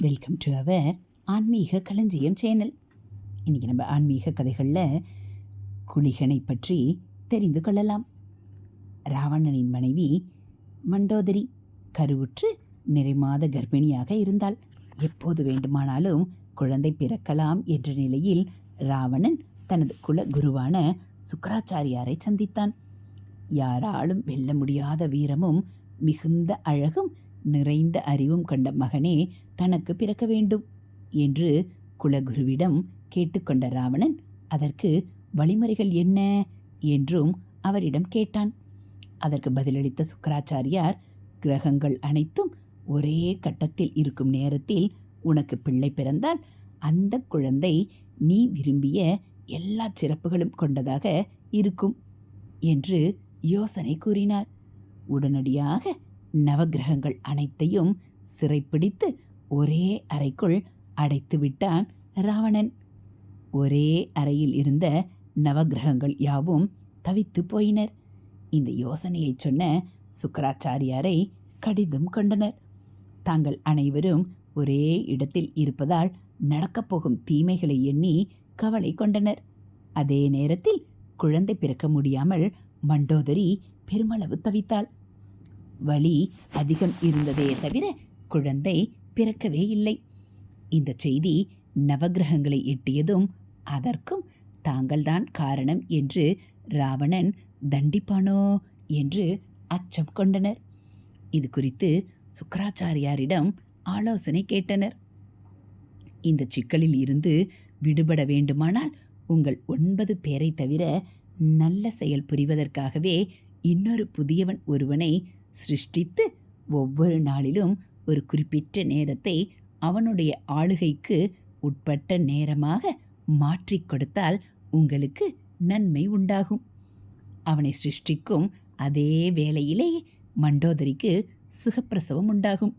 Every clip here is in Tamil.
வெல்கம் டு அவர் ஆன்மீக களஞ்சியம் சேனல் இன்றைக்கி நம்ம ஆன்மீக கதைகளில் குளிகனை பற்றி தெரிந்து கொள்ளலாம். ராவணனின் மனைவி மண்டோதரி கருவுற்று நிறைமாத கர்ப்பிணியாக இருந்தாள். எப்போது வேண்டுமானாலும் குழந்தை பிறக்கலாம் என்ற நிலையில் ராவணன் தனது குல குருவான சுக்கராச்சாரியாரை சந்தித்தான். யாராலும் வெல்ல முடியாத வீரமும் மிகுந்த அழகும் நிறைந்த அறிவும் கண்ட மகனே தனக்கு பிறக்க வேண்டும் என்று குலகுருவிடம் கேட்டுக்கொண்ட ராவணன் அதற்கு வழிமுறைகள் என்ன? என்றும் அவரிடம் கேட்டான். அதற்கு பதிலளித்த சுக்கராச்சாரியார் கிரகங்கள் அனைத்தும் ஒரே கட்டத்தில் இருக்கும் நேரத்தில் உனக்கு பிள்ளை பிறந்தால் அந்த குழந்தை நீ விரும்பிய எல்லா சிறப்புகளும் கொண்டதாக இருக்கும் என்று யோசனை கூறினார். உடனடியாக நவக்கிரகங்கள் அனைத்தையும் சிறைப்பிடித்து ஒரே அறைக்குள் அடைத்து விட்டான் ராவணன். ஒரே அறையில் இருந்த நவக்கிரகங்கள் யாவும் தவித்து போயினர். இந்த யோசனையை சொன்ன சுக்கராச்சாரியாரை கடிதம் கொண்டனர். தாங்கள் அனைவரும் ஒரே இடத்தில் இருப்பதால் நடக்கப் போகும் தீமைகளை எண்ணி கவலை கொண்டனர். அதே நேரத்தில் குழந்தை பிறக்க முடியாமல் மண்டோதரி பெருமளவு தவித்தாள். வலி அதிகம் இருந்ததே தவிர குழந்தை பிறக்கவே இல்லை. இந்த செய்தி நவக்கிரகங்களை எட்டியதும் அதற்கும் தாங்கள்தான் காரணம் என்று ராவணன் தண்டிப்பானோ என்று அச்சம் கொண்டனர். இது குறித்து சுக்கராச்சாரியாரிடம் ஆலோசனை கேட்டனர். இந்த சிக்கலில் இருந்து விடுபட வேண்டுமானால் உங்கள் ஒன்பது பேரை தவிர நல்ல செயல் புரிவதற்காகவே இன்னொரு புதியவன் ஒருவனை சிருஷ்டித்து ஒவ்வொரு நாளிலும் ஒரு குறிப்பிட்ட நேரத்தை அவனுடைய ஆளுகைக்கு உட்பட்ட நேரமாக மாற்றிக் கொடுத்தால் உங்களுக்கு நன்மை உண்டாகும். அவனை சிருஷ்டிக்கும் அதே வேளையிலே மண்டோதரிக்கு சுகப்பிரசவம் உண்டாகும்.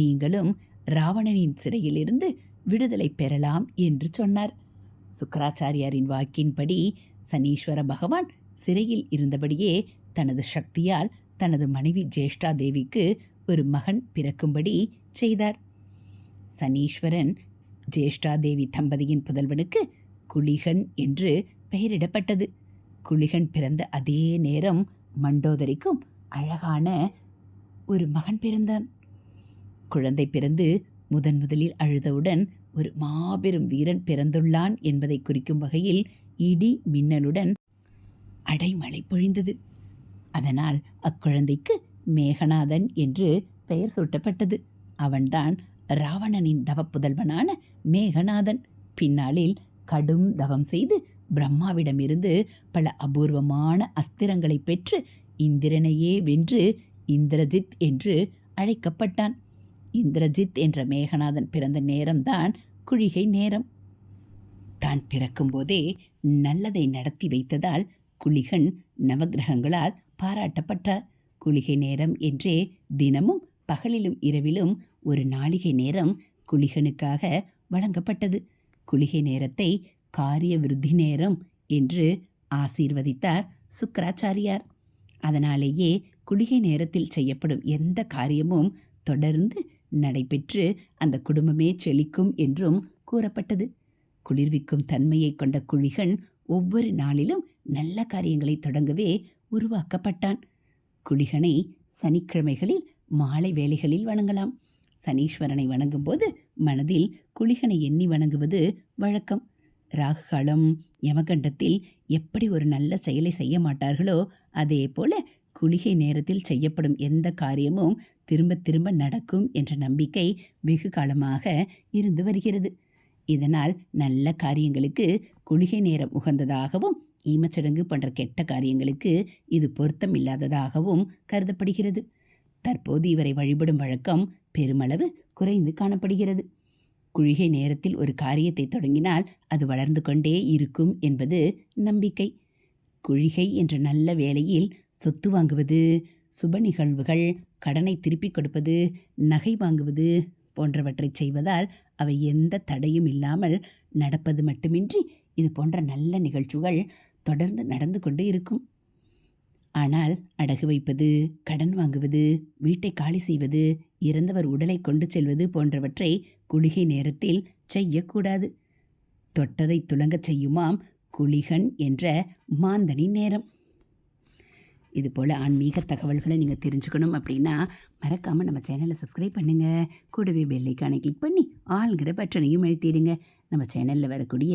நீங்களும் ராவணனின் சிறையிலிருந்து விடுதலை பெறலாம் என்று சொன்னார். சுக்கராச்சாரியாரின் வாக்கின்படி சனீஸ்வர பகவான் சிறையில் இருந்தபடியே தனது சக்தியால் தனது மனைவி ஜேஷ்டா தேவிக்கு ஒரு மகன் பிறக்கும்படி செய்தார். சனீஸ்வரன் ஜேஷ்டா தேவி தம்பதியின் புதல்வனுக்கு குளிகன் என்று பெயரிடப்பட்டது. குளிகன் பிறந்த அதே நேரம் மண்டோதரிக்கும் அழகான ஒரு மகன் பிறந்தான். குழந்தை பிறந்து முதன் முதலில் அழுதவுடன் ஒரு மாபெரும் வீரன் பிறந்துள்ளான் என்பதை குறிக்கும் வகையில் இடி மின்னலுடன் அடைமழை பொழிந்தது. அதனால் அக்குழந்தைக்கு மேகநாதன் என்று பெயர் சூட்டப்பட்டது. அவன்தான் ராவணனின் தவப்புதல்வனான மேகநாதன். பின்னாளில் கடும் தவம் செய்து பிரம்மாவிடமிருந்து பல அபூர்வமான அஸ்திரங்களை பெற்று இந்திரனையே வென்று இந்திரஜித் என்று அழைக்கப்பட்டான். இந்திரஜித் என்ற மேகநாதன் பிறந்த நேரம்தான் குழிகை நேரம். தான் பிறக்கும்போதே நல்லதை நடத்தி வைத்ததால் குளிகன் நவக்கிரகங்களால் பாராட்டப்பட்டார் குளிகை நேரம் என்றே தினமும் பகலிலும் இரவிலும் ஒரு நாளிகை நேரம் குளிகனுக்காக வழங்கப்பட்டது. குளிகை நேரத்தை காரிய விருத்தி நேரம் என்று ஆசீர்வதித்தார் சுக்கராச்சாரியார். அதனாலேயே குளிகை நேரத்தில் செய்யப்படும் எந்த காரியமும் தொடர்ந்து நடைபெற்று அந்த குடும்பமே செழிக்கும் என்றும் கூறப்பட்டது. குளிர்விக்கும் தன்மையை கொண்ட குழிகன் ஒவ்வொரு நாளிலும் நல்ல காரியங்களை தொடங்கவே உருவாக்கப்பட்டான். குளிகனை சனிக்கிழமைகளில் மாலை வேளைகளில் வணங்கலாம். சனீஸ்வரனை வணங்கும்போது மனதில் குளிகனை எண்ணி வணங்குவது வழக்கம். ராகுகாலம் யமகண்டத்தில் எப்படி ஒரு நல்ல செயலை செய்ய மாட்டார்களோ அதே போல குளிகை நேரத்தில் செய்யப்படும் எந்த காரியமும் திரும்ப திரும்ப நடக்கும் என்ற நம்பிக்கை வெகு காலமாக இருந்து வருகிறது. இதனால் நல்ல காரியங்களுக்கு குளிகை நேரம் உகந்ததாகவும் ஈமச்சடங்கு போன்ற கெட்ட காரியங்களுக்கு இது பொருத்தம் இல்லாததாகவும் கருதப்படுகிறது. தற்போது இவரை வழிபடும் வழக்கம் பெருமளவு குறைந்து காணப்படுகிறது. குழிகை நேரத்தில் ஒரு காரியத்தை தொடங்கினால் அது வளர்ந்து கொண்டே இருக்கும் என்பது நம்பிக்கை. குழிகை என்ற நல்ல வேளையில் சொத்து வாங்குவது சுப நிகழ்வுகள் கடனை திருப்பிக் கொடுப்பது நகை வாங்குவது போன்றவற்றை செய்வதால் அவை எந்த தடையும் இல்லாமல் நடப்பது மட்டுமின்றி இது போன்ற நல்ல நிகழ்ச்சிகள் தொடர்ந்து நடந்து கொண்டு இருக்கும். ஆனால் அடகு வைப்பது கடன் வாங்குவது வீட்டை காலி செய்வது இறந்தவர் உடலை கொண்டு செல்வது போன்றவற்றை குளிகை நேரத்தில் செய்யக்கூடாது. தொட்டதை துலங்கச் செய்யுமாம் குளிகன் என்ற மாந்தனின் நேரம். இதுபோல் ஆன்மீக தகவல்களை நீங்கள் தெரிஞ்சுக்கணும் அப்படின்னா மறக்காமல் நம்ம சேனலை சப்ஸ்கிரைப் பண்ணுங்கள் கூடவே பெல்லைக்கானை கிளிக் பண்ணி ஆள்கிற பட்டனையும் எழுத்திடுங்க நம்ம சேனலில் வரக்கூடிய